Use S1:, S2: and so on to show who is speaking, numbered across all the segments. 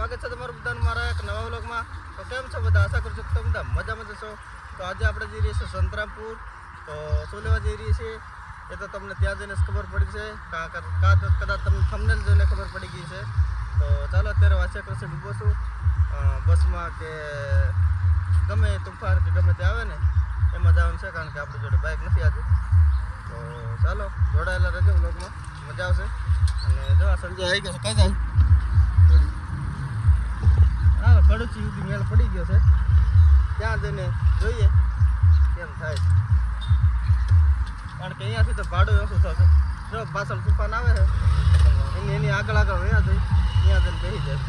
S1: સ્વાગત છે તમારું બધાનું મારા એક નવા વ્લોગમાં. તો કેમ છો બધા? આશા કરું છું કે તમે બધા મજામાં જશો તો આજે આપણે જઈ રહીએ છીએ સંતરામપુર. તો શું લેવા જઈ રહીએ છીએ? એ તો તમને ત્યાં જઈને ખબર પડી છે. કદાચ તમને થંબનેલ જોઈને ખબર પડી ગઈ છે. તો ચાલો અત્યારે વાંચ્યા કરશે ડૂબો છું. બસમાં કે ગમે તુફાન કે ગમે તે આવે ને, એમાં જવાનું છે કારણ કે આપણી જોડે બાઇક નથી આજે. તો ચાલો, જોડાયેલા રહેજો બ્લોગમાં મજા આવશે. અને જો સંજય આવી ગયો કઈ જાય કડુચી સુધી મેળ પડી ગયો છે. ત્યાં જઈને જોઈએ કેમ થાય. કારણ કે અહીંયાથી તો ભાડું ઓછું થશે. જો પાછળ તુફાન આવે છે, એની એની આગળ આગળ વયા જઈ ત્યાં જઈને બેસી જાય.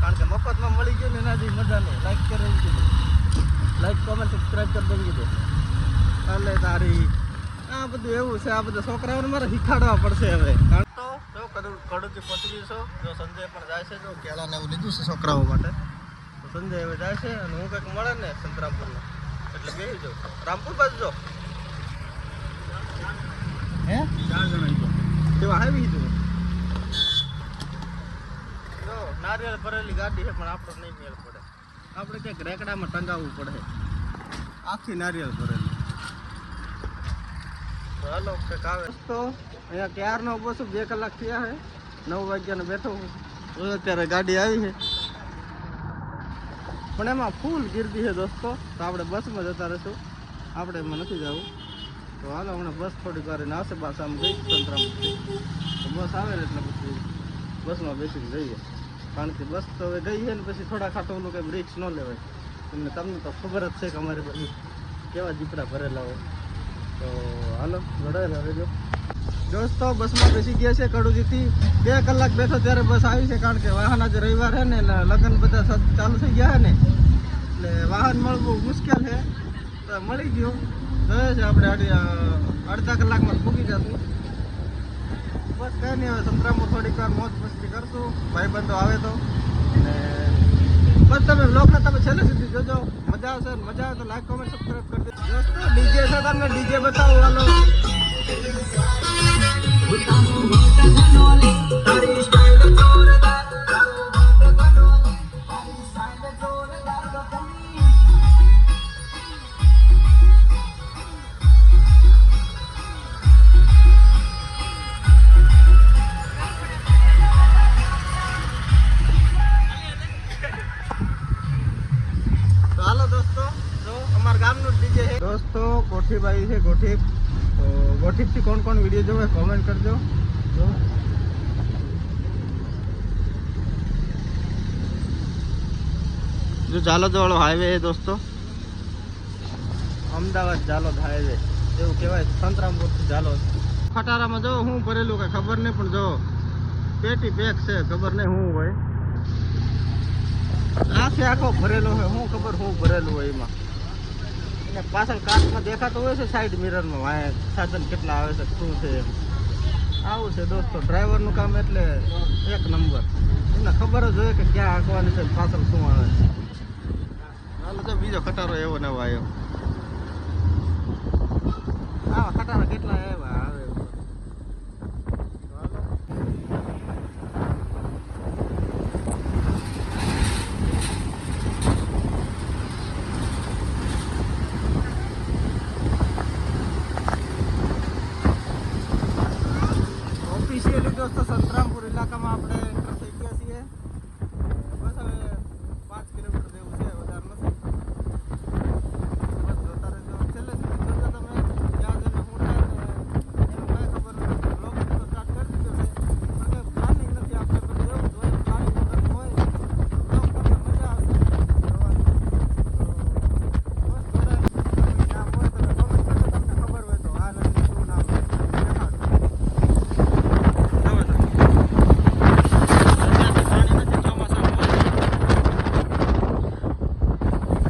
S1: કારણ કે મફતમાં મળી ગયું ને એનાથી મજા નહીં લાઈક કરી દીધું લાઈક કોમેન્ટ સબસ્ક્રાઈબ કરી દઈ દીધું એટલે તારી આ બધું એવું છે, આ બધા છોકરાઓને મારે શીખાડવા પડશે હવે. કારણ તો જો કડું પહોંચી ગયું છો, જો સંજય પણ જાય છે, જો કેળાને એવું લીધું છે છોકરાઓ માટે. સંજય હવે જાય છે અને હું કંઈક મળે ને સંતરામપુરમાં. એટલે બેસી જાઉં. રામપુર બાજુ જો હે? ચાર જણા તેવા આવી તું જો નારિયેળ ભરેલી ગાડી છે પણ આપણે નહીં મેળ પડે. આપણે ક્યાંક રેકડામાં ટંગાવવું પડે. આખી નારિયેળ ભરેલી. તો હાલો કંઈક આવે. તો અહીંયા ક્યારનો બસ બે કલાક થયા છે નવ વાગ્યાનો બેઠો હું. અત્યારે ગાડી આવી છે. પણ એમાં ફૂલ ગીરદી છે દોસ્તો. તો આપણે બસમાં જતા રહીશું. આપણે એમાં નથી જવું. તો હાલો, હમણાં બસ થોડીક વાર આવશે પાછા આમ જઈશ સંતરામથી. તો બસ આવે ને એટલે પછી બસમાં બેસીને જઈએ. કારણ કે બસ તો હવે ગઈ છે ને પછી થોડા ખાટો ઓલું કંઈ બ્રેક્સ ન લેવાય. તમને તમને તો ખબર જ છે કે અમારી બધી કેવા દીપડા ભરેલા હોય. તો હાલો જોડાયેલા રહેજો. દોસ્તો, બસમાં બેસી ગયા છે કડુજીથી. બે કલાક બેઠો ત્યારે બસ આવી છે કારણ કે વાહન આજે રવિવાર છે ને લગ્ન બધા ચાલુ થઈ ગયા છે ને. એટલે વાહન મળવું મુશ્કેલ છે. તો મળી ગયું. જોઈએ છે આપણે અડધા કલાકમાં પૂગી જશું. બસ કંઈ નહીં, હવે સંતરામું થોડીક વાર મોજ મસ્તી કરશું. ભાઈબંધો આવે તો. અને બસ તમે બ્લોગને તમે છેલ્લે સુધી જોજો. મજા આવશે મજા આવે તો લાઈક કોમેન્ટ સબસ્ક્રાઈબ કરી દેજો. દોસ્તો, ડીજે છે, તમને ડીજે બતાવવાનો. દોસ્તો જો અમારા ગામનું ડીજે છે દોસ્તો ગોઠીભાઈ છે ગોઠી તો ગોઠીથી કોણ કોણ વીડિયો જોવે કોમેન્ટ કરજો. જો. જો જાલોદ વાળો હાઈવે છે દોસ્તો. અમદાવાદ જાલોદ હાઈવે એવું કહેવાય સંતરામપુરથી જાલોદ. ખટારામાં જો હું ભરેલું કઈ ખબર નહીં પણ જો પેટી પેક છે ખબર નહીં શું હોય. આખે આખો ભરેલો હોય હું ખબર હું ભરેલું હોય એમાં. અને પાછળ કાચમાં દેખાતો હોય છે સાઈડ મિરરમાં વાય સાધન કેટલા આવે છે, શું છે આવું છે દોસ્તો ડ્રાઈવરનું કામ એટલે એક નંબર એમને ખબર જ હોય કે ક્યાં હાંકવાની છે પાછળ શું આવે હાલો તો બીજો ખટારો એવો નવો આવ્યો. આવા ખટારા કેટલા એવા આવે તો હાલો. ઓફિશિયલી દોસ્તો સંતરામપુર ઇલાકામાં આપણે enter થઈ ગયા છીએ બસ હવે પાંચ કિલોમીટર જેવું છે વધારે નથી બસ જોતા રહેજો છેલ્લે સુધી જોજો તમે ક્યાં જઈને શું થાય ને એનું કાંઈ ખબર નથી બ્લોગ તો સ્ટાર્ટ કરી દીધો છે અને પ્લાનિંગ નથી આપણે બધું એવું જ હોય પ્લાનિંગ વગર હોય બ્લોગ તમને મજા આવશે જોવાની તો બસ જોડાયેલા નામ હોય તમે comment કરજો તમને ખબર હોય તો આ નથી શું નામ છે દેખાડજો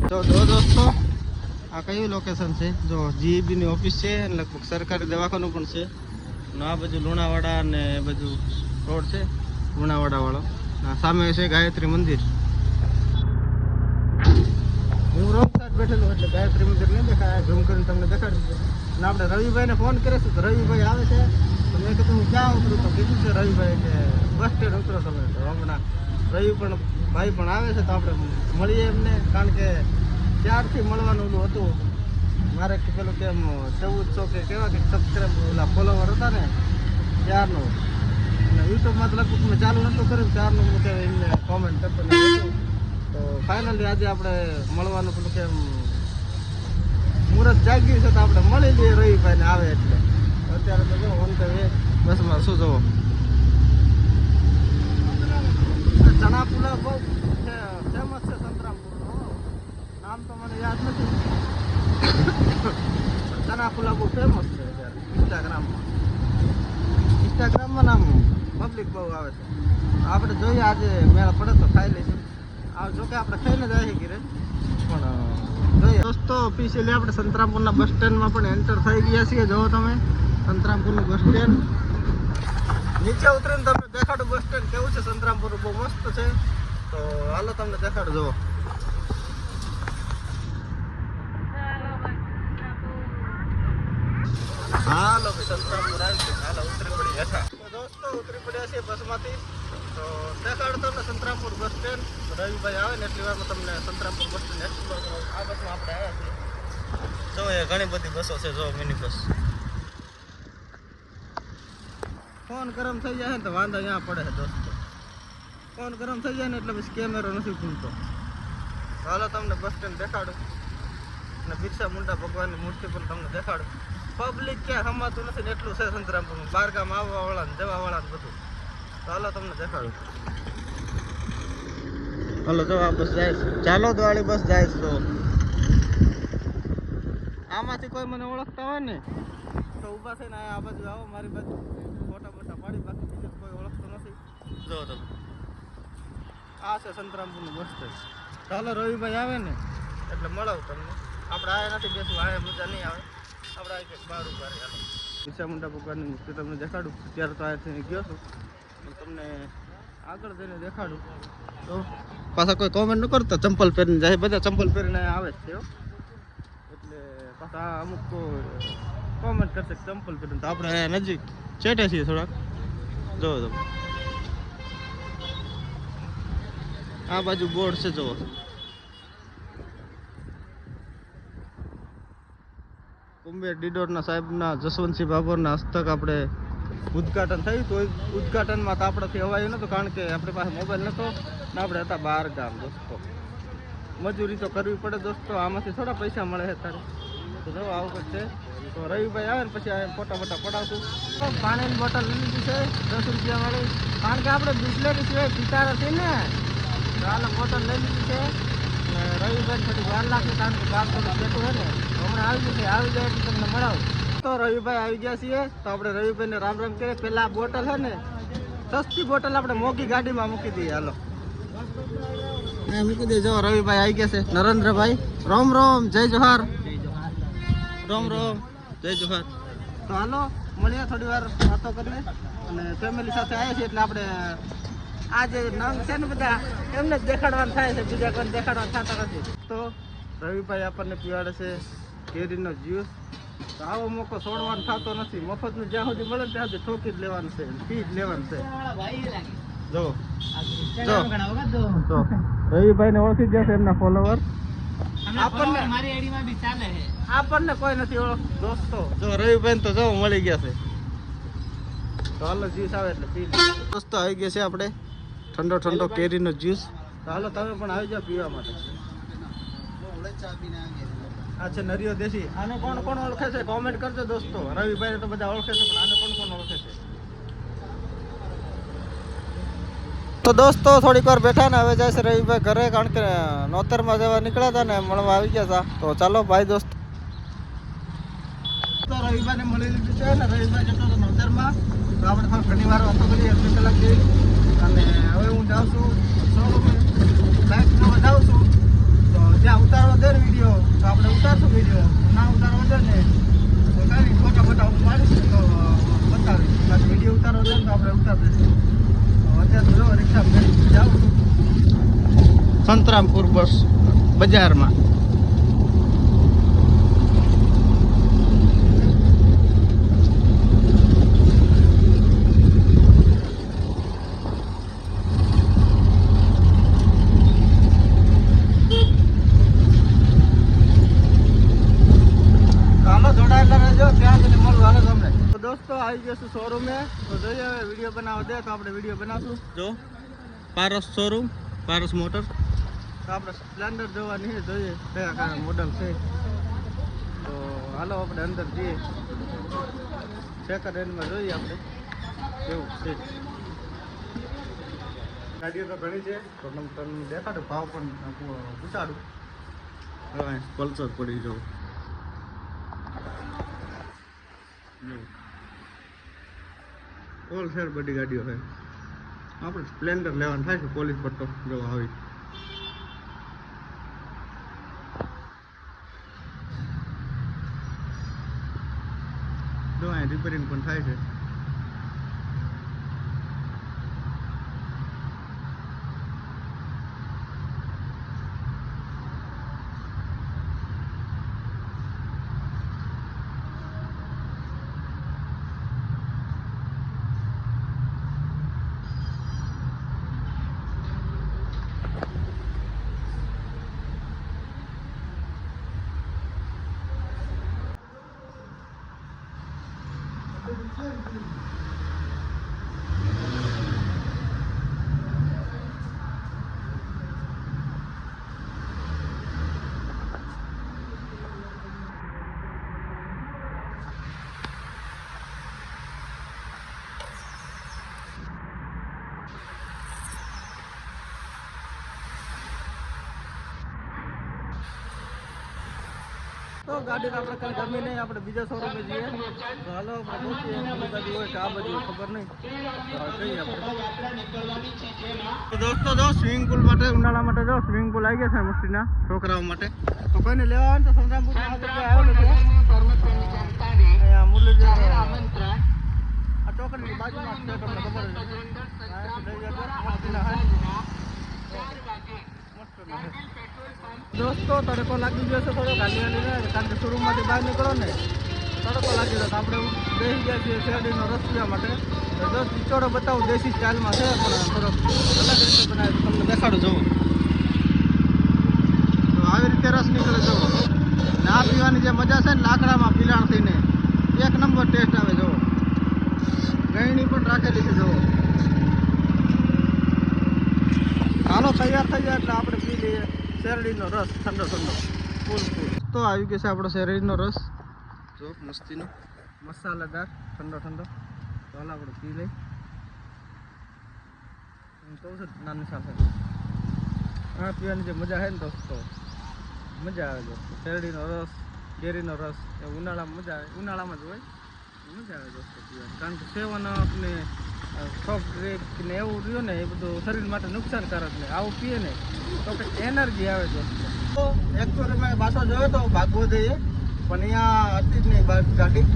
S1: તો જો દોસ્તો આ કયું લોકેશન છે? જો જીઈબીની ઓફિસ છે અને લગભગ સરકારી દવાખાનું પણ છે. અને આ બાજુ લુણાવાડા અને બાજુ રોડ છે લુણાવાડાવાળો સામે છે ગાયત્રી મંદિર. હું રોંગ સાઈડ બેઠેલો એટલે ગાયત્રી મંદિર નહીં દેખાય ઝૂમ કરીને તમને દેખાડું અને આપણે રવિભાઈને ફોન કરીશું તો રવિભાઈ આવે છે. તો મેં કીધું હું ક્યાં ઉતરું? તો કીધું છે રવિભાઈ કે બસ સ્ટેન્ડ ઉતરો તમે. તો હમણાં રવિ પણ, ભાઈ પણ આવે છે તો આપણે મળીએ એમને. કારણ કે ત્યારથી મળવાનું હતું. મારે પેલું કેમ ચૌદસો કે કેવા કે સબસ્ક્રાઈબ ઓલા ફોલોવર હતા ને, ત્યારનું. અને યુટ્યુબમાં તો લગભગ મેં ચાલુ નહોતું કર્યું, ત્યારનું હું કે એમને કોમેન્ટ કરતો તો ફાઇનલી આજે આપણે મળવાનું પેલું કેમ મુહૂર્ત જાગ્યું છે તો આપણે મળી લઈએ રવિભાઈને આવે એટલે. અત્યારે તો ઓન ધ એ. બસમાં શું જવો? ચણા પુલાવ બહુ નામ તો મને યાદ નથી. પુલાવ બહુ ફેમસ છે ઇન્સ્ટાગ્રામમાં ઇન્સ્ટાગ્રામમાં નામ પબ્લિક બહુ આવે છે. આપણે જોઈએ આજે મેળા પડે તો ખાઈ લઈશું. આ જોકે આપણે ખાઈને જ આવીએ ઘરે. પણ જોઈએ. દોસ્તો ઓફિશિયલી આપણે સંતરામપુરના બસ સ્ટેન્ડમાં પણ એન્ટર થઈ ગયા છીએ, જુઓ તમે. સંતરામપુરનું બસ સ્ટેન્ડ. નીચે ઉતરીને તમને દેખાડું બસ સ્ટેન્ડ. કેવું છે? સંતરામપુર બહુ મસ્ત છે. તો, હાલો તમને દેખાડું, જુઓ. ભાઈ સંતરામપુર બસ સ્ટેન્ડ રવિભાઈ આવે એટલી સંતરામપુર બસ જો, એ ઘણી બધી બસો છે, જો મિની બસ ફોન ગરમ થઈ જાય ને તો વાંધો અહીંયા પડે દોસ્તો ફોન ગરમ થઈ જાય ને એટલે પછી કેમેરો નથી ખૂલતો તો હાલો, તમને બસ સ્ટેન્ડ દેખાડું. અને બિરસા મુંડા ભગવાનની મૂર્તિ પણ તમને દેખાડું. પબ્લિક ક્યાં સમાતું નથી ને એટલું છે સંતરામપુરમાં બારગામ આવવા વાળા ને જવા વાળા ને બધું. તો હાલો તમને દેખાડું. હાલો જો આ બસ જાય છે. ચાલો દ્વાળી બસ જાય છે આમાંથી કોઈ મને ઓળખતા હોય ને? તો ઊભા થઈને આ બાજુ આવો, મારી બાજુ. મોટા મોટા પાડી બાકી બીજો કોઈ ઓળખતો નથી. જો તમે. આ છે સંતરામપુરનું બસ સ્ટેશન ચાલો રવિભાઈ આવે ને? એટલે મળાવ તમને. આપણે આ નથી બેસવું આ મજા નહીં આવે. હાલો મુંડા ભગવાનની મૂર્તિ તમને દેખાડું. ત્યારે તો અહીંયાથી ગયો છું. હું તમને આગળ જઈને દેખાડું. તો પાછા કોઈ કોમેન્ટ ન કરતા. ચંપલ પહેરીને જાય. બધા ચંપલ પહેરીને આવે છે એટલે પાછા અમુક કોમેન્ટ કરશે ચંપલ પહેરીને. તો આપણે અહીંયા નજીક ચેટે છીએ થોડાક. જોવો તમે. આ બાજુ બોર્ડ છે જોવો કુંભેર ડીડોરના સાહેબના, જસવંતસિંહ બાબરના હસ્તક આપણે ઉદ્ઘાટન થયું તો ઉદ્ઘાટનમાં તો આપણાથી અવાયું નહોતું, કારણ કે આપણી પાસે મોબાઈલ નહોતો ને આપણે હતા બહાર ગામ, દોસ્તો. મજૂરી તો કરવી પડે, દોસ્તો. આમાંથી થોડા પૈસા મળે છે તારે. તો જો આવું છે તો રવિભાઈ આવે ને પછી ફોટા ફોટા પડાવશું. પાણીની બોટલ લીધી છે, દસ રૂપિયાવાળી. કારણ કે આપણે બિસ્લેરી સિવાય પીતા નથી ને. હાલો બોટલ લઈ લીધી છે. રવિભાઈ થોડી વાર લાગે કારણ કે કામ થોડું બેઠું હોય ને. હમણાં આવી જશે આવી જાય તમને મળાવું. તો રવિભાઈ આવી ગયા છીએ, તો આપણે રવિભાઈને રામ રામ કરીએ આ બોટલ છે ને, સસ્તી બોટલ આપણે મોંઘી ગાડીમાં મૂકી દઈએ, હાલો. મૂકી દઈએ જો રવિભાઈ આવી ગયા છે. નરેન્દ્રભાઈ, રોમ રોમ, જય જોહાર. રોમ રોમ, જય જોહાર. તો હાલો, મળીએ થોડી વાર વાતો કરીને. અને ફેમિલી સાથે આવ્યા છીએ એટલે આપણે આ જે નંગ છે ને બધા, એમને જ દેખાડવાનું થાય છે, બીજા કોઈ દેખાડવાનું થતા નથી. તો રવિભાઈ આપણને પીવાડે છે. કેરીનો જ્યુસ તો આવો મોકો છોડવાનો થતો નથી. મફતનું જ્યાં સુધી મળે ત્યાં સુધી ઠોકી જ લેવાનું છે પી જ લેવાનું છે. જો. જો. રવિભાઈને ઓળખી ગયા છે એમના ફોલોવર આપણને આપણને કોઈ નથી ઓળખ દોસ્તો. જો રવિભાઈ તો જો, મળી ગયા છે. તો જ્યુસ આવે એટલે પી દોસ્તો, આવી ગયા છે આપણે. ઠંડો ઠંડો કેરીનો જ્યુસ તો હાલો તમે પણ આવી જાઓ પીવા માટે. આ છે નરિયો દેશી. આને કોણ કોણ ઓળખે છે? કોમેન્ટ કરજો દોસ્તો. રવિભાઈ તો બધા ઓળખે છે પણ આને કોણ કોણ ઓળખે છે? તો દોસ્તો થોડીક વાર બેઠા ને હવે જાય છે રવિભાઈ ઘરે કારણ કે નોતરમાં જવા નીકળ્યા હતા ને મળવા આવી ગયા હતા તો ચાલો ભાઈ દોસ્ત. તો રવિભાઈને મળી લીધું છે ને રવિભાઈ જતો હતો નોતરમાં. તો આપણે પણ ઘણી વાર વાતો કરી અડધી કલાક જેવી. અને હવે હું જાઉં છું શોરૂમે બાઇક જોવા જાઉં છું. તો ઉતારો ઉતારવા દે વીડિયો તો આપણે ઉતારશું વીડિયો ના ઉતારવા દે ને, તો કાંઈ ફોટા ફોટા હું પાડીશું, તો બતાવીશ. વીડિયો ઉતારો દે તો આપણે ઉતાર દઈશું અત્યારે જો રિક્ષા જાઉં છું. સંતરામપુર બસ બજારમાં ગયા છું શોરૂમે તો જોઈએ હવે વીડિયો દે તો આપણે વીડિયો બનાવશું. જો પારસ શોરૂમ પારસ મોટર. તો આપણે સ્પ્લેન્ડર જોવાની જોઈએ. કયા કયા મોડલ છે. તો હાલો આપણે અંદર જઈએ. સેકન્ડ હેન્ડમાં જોઈએ આપણે. કેવું છે. ગાડીઓ તો ઘણી છે. તો તમને તમને દેખાડું. ભાવ પણ પૂછાડું. હવે પલ્સર પડી જવું ઓલ શેર બધી ગાડીઓ છે. આપણે સ્પ્લેન્ડર લેવાનું થાય છે, પોલીસ પટ્ટો જો આવી. જો અહીંયા રિપેરિંગ પણ થાય છે. Thank you. તો ગાડી આપણે કઈ ગમી નહીં, આપણે બીજા શોરૂમે જઈએ. તો હાલો આપણે હોય કે આ બાજુ ખબર નહીં. દોસ્તો, જો સ્વિમિંગ પુલ માટે, ઉનાળા માટે જો સ્વિમિંગ પુલ આવી ગયા છે મસ્તીના છોકરાઓ માટે. તો કોઈને લેવા આવે તો સંગ્રામપુર આ નથી આ ચોકડીની બાજુમાં ખબર મસ્તીના હે દોસ્તો, તડકો લાગી ગયો છે થોડો, ગાડી વાળીને કારણ કે શોરૂમમાંથી બહાર નીકળો ને, તડકો લાગી ગયો આપણે બેસી ગયા છીએ શેરડીનો રસ પીવા માટે. તો દોસ્ત વિચોડો બતાવું, દેશી સ્ટાઇલમાં છે પણ થોડોક અલગ રીતે બનાવે તમને દેખાડું જવું તો આવી રીતે રસ નીકળે જવો ને પીવાની જે મજા છે ને, લાકડામાં પીલાણ થઈને, એક નંબર ટેસ્ટ આવે જવો ગયણી પણ રાખેલી છે જવો હાલો, તૈયાર થઈ જાય એટલે આપણે પી લઈએ. શેરડીનો રસ, ઠંડો ઠંડો. ફૂલ ફૂલ. તો આવી ગયો છે આપણો શેરડીનો રસ. જો, મસ્તીનો મસાલાદાર, ઠંડો ઠંડો. હાલ આપણે પી લઈ. હું કહું છું, નાની સાથે. આ પીવાની જે મજા છે ને દોસ્તો, મજા આવે દોસ્તો. શેરડીનો રસ, કેરીનો રસ, એ ઉનાળામાં મજા આવે. ઉનાળામાં જ હોય, મજા આવે દોસ્તો પીવાની. કારણ કે સેવન આપણે સોફ્ટ ડ્રિંક ને એવું રહ્યું ને, એ બધું શરીર માટે નુકસાનકારક ને આવું પીએ ને, તો કંઈક એનર્જી આવે છે. તો એકચુઅલી મેં પાછો જોયો તો ભાગવો જઈએ પણ અહીંયા હતી જ નહીં ગાડી.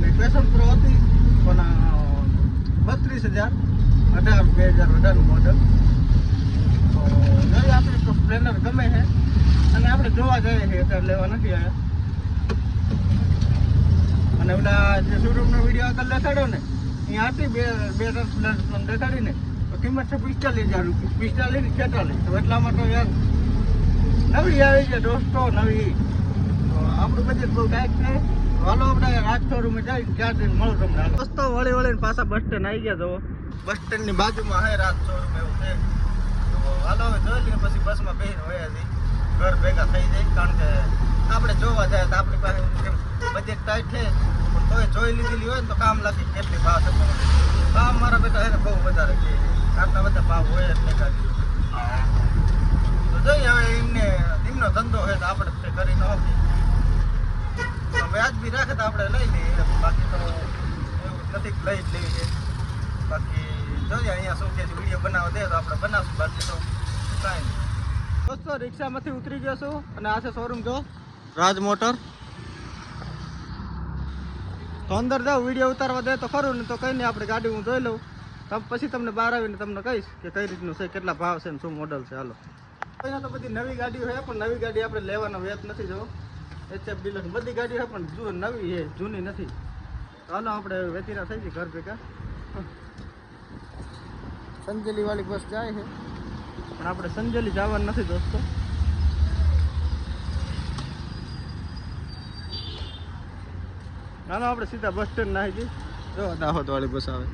S1: ને પેશન પ્રો હતી, પણ બત્રીસ હજાર, અઢાર, બે હજાર અઢારનું મોડલ તો જોઈએ આપણે તો સ્પ્લેન્ડર ગમે છે. અને આપણે જોવા જઈએ છીએ, અત્યારે લેવા નથી આવ્યા. અને ઓલા જે શોરૂમનો વીડિયો આગળ દેખાડ્યો ને હતી, બે બે ત્રણ સ્પ્લેન્ડર દેખાડીને તો કિંમત છે પિસ્તાલીસ હજાર રૂપિયા. પિસ્તાલીસ ને છેતાલીસ. તો એટલામાં તો યાર નવી આવી છે દોસ્તો, નવી. આપણું બજેટ બહુ કાંઈક છે. હાલો આપણે રાજ શોરૂમે જઈ જઈને મળો તમને. દોસ્તો, વળી વળીને પાછા બસ સ્ટેન્ડ આવી ગયા જો બસ સ્ટેન્ડની બાજુમાં હે રાજ શોરૂમ એવું છે. તો હાલો હવે જોઈ પછી બસમાં બેસીને વયા જઈ ઘર ભેગા થઈ જાય, કારણ કે આપણે જોવા જાય તો આપણી પાસે બજેટ ટાઈટ છે. તોય જોઈ લીધેલી હોય ને તો કામ લાગી કેટલી ભાવ છે કામ મારા બેટા છે ને બહુ વધારે કે આટલા બધા ભાવ હોય જ નહીં તો જોઈએ હવે એમને એમનો ધંધો હોય તો આપણે તે કરી ન તો વ્યાજબી રાખે તો આપણે લઈ લઈએ. બાકી તો એવું નથી લઈ જ લેવી છે બાકી જોઈએ અહીંયા શું છે વીડિયો બનાવવા દે તો આપણે બનાવશું બાકી તો કાંઈ નહીં. દોસ્તો રિક્ષામાંથી ઉતરી ગયો છું અને આ છે શોરૂમ જો. રાજ મોટર તો અંદર જાઉં વીડિયો ઉતારવા દે તો ખરું ને તો કંઈ નહીં આપણે ગાડી હું જોઈ લઉં. તમ પછી તમને બહાર આવીને તમને કહીશ કે કઈ રીતનું છે, કેટલા ભાવ છે ને શું મોડલ છે, હાલો. અહીંયા તો બધી નવી ગાડીઓ છે પણ નવી ગાડી આપણે લેવાનો વેત નથી, જો. એચએફ ડીલર બધી ગાડીઓ છે પણ જૂ નવી છે જૂની નથી. હાલો, આપણે વેતીરા થઈ ગઈ ઘર ભેગા. સંજેલી વાળી બસ જાય છે. પણ આપણે સંજેલી જવાનું નથી, દોસ્તો. હાલો, આપણે સીધા બસ સ્ટેન્ડ નાખી જઈએ. જો દાહોદ વાળી બસ આવે.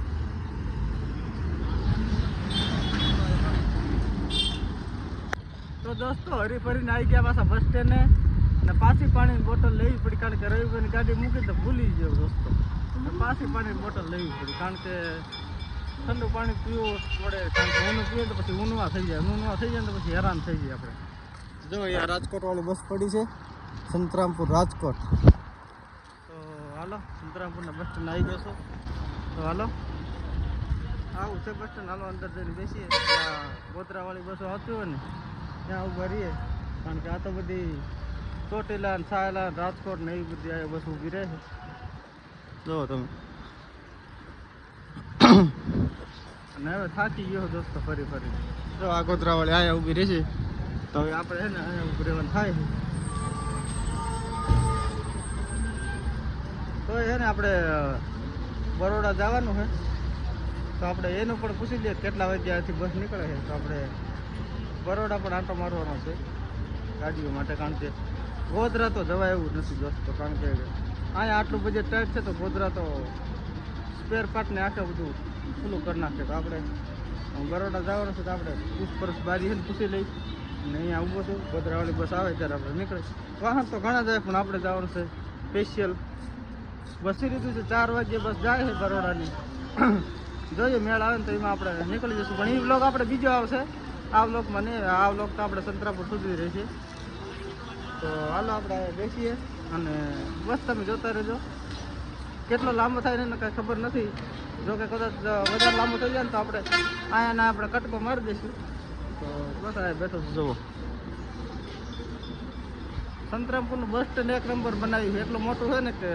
S1: તો દોસ્તો, હરી ફરીને આવી ગયા પાછા બસ સ્ટેન્ડે. ને પાછી પાણીની બોટલ લેવી પડી, કારણ કે રવિભાઈની ગાડી મૂકી તો ભૂલી ગયો દોસ્તો. પાછી પાણીની બોટલ લેવી પડી, કારણ કે ઠંડુ પાણી પીવું પડે, કારણ કે ઊનું પીએ તો પછી ઊનવા થઈ જાય. ઊનવા થઈ જાય તો પછી હેરાન થઈ જાય આપણે. જો, અહીંયા રાજકોટ વાળી બસ પડી છે, સંતરામપુર રાજકોટ. હાલો સંતરામપુરના બસ સ્ટેન્ડ આવી ગયો છો. તો હાલો આવું છે બસ સ્ટેન્ડ હાલો, અંદર જઈને બેસીએ. ત્યાં ગોધરાવાળી બસો આવતી હોય ને, ત્યાં ઊભા રહીએ. કારણ કે આ તો બધી ચોટીલા ને સાયલા રાજકોટ ને એવી બધી આ બસ ઊભી રહે છે. જુઓ તમે. અને હવે થાકી ગયો દોસ્તો ફરી ફરી. જો આ ગોધરાવાળી અહીંયા ઊભી રહેશે તો હવે આપણે છે ને અહીંયા ઊભી રહેવાનું થાય તો એ ને આપણે બરોડા જવાનું છે. તો આપણે એનું પણ પૂછી લઈએ કેટલા વાગ્યાથી બસ નીકળે છે. તો આપણે બરોડા પણ આંટો મારવાનો છે, ગાડીઓ માટે. કારણ કે ગોધરા તો જવાય એવું નથી દોસ્તો. કારણ કે અહીંયા આટલું બજેટ ટાઈટ છે તો ગોધરા તો સ્પેર પાર્ટને આખે બધું ખુલ્લું કરી નાખે. તો આપણે બરોડા જવાનું છે તો આપણે પૂછપરછ બારી છે પૂછી લઈ અને અહીંયા ઊભો છું. ગોધરાવાળી બસ આવે ત્યારે આપણે નીકળે વાહન તો ઘણા જાય પણ આપણે જવાનું છે સ્પેશિયલ બસી રીતું છે, ચાર વાગ્યે બસ જાય છે બરોડાની. જોઈએ, મેળ આવે ને તો એમાં આપણે નીકળી જઈશું. પણ એ બ્લોગ આપણે બીજો આવશે. આ બ્લોગમાં નહીં આ બ્લોગ તો આપણે સંતરાપુર સુધી રહેશે. તો હાલો, આપણે બેસીએ અને બસ તમે જોતા રહેજો. કેટલો લાંબો થાય ને કાંઈ ખબર નથી. જો કે કદાચ વધારે લાંબો થઈ જાય ને તો આપણે અહીંયા આપણે કટકો મારી દઈશું. તો બસ આ બેઠો છું, જુઓ. સંતરામપુરનું બસ સ્ટેન્ડ એક નંબર બનાવ્યું એટલું મોટું છે ને કે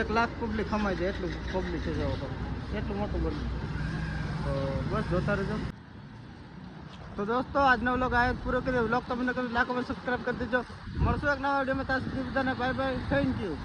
S1: એક લાખ પબ્લિક ખમાઈ જાય એટલું પબ્લિક છે જવો તમે એટલું મોટું બન્યું. તો બસ જોતા રહેજો. તો દોસ્તો, આજનો વ્લોગ આ પૂરો કર્યો વ્લોગ તમને લાખો સબસ્ક્રાઈબ કરી દેજો. મળશું એક નવા વિડીયોમાં ત્યાં સુધી બધાને બાય બાય થેન્ક યુ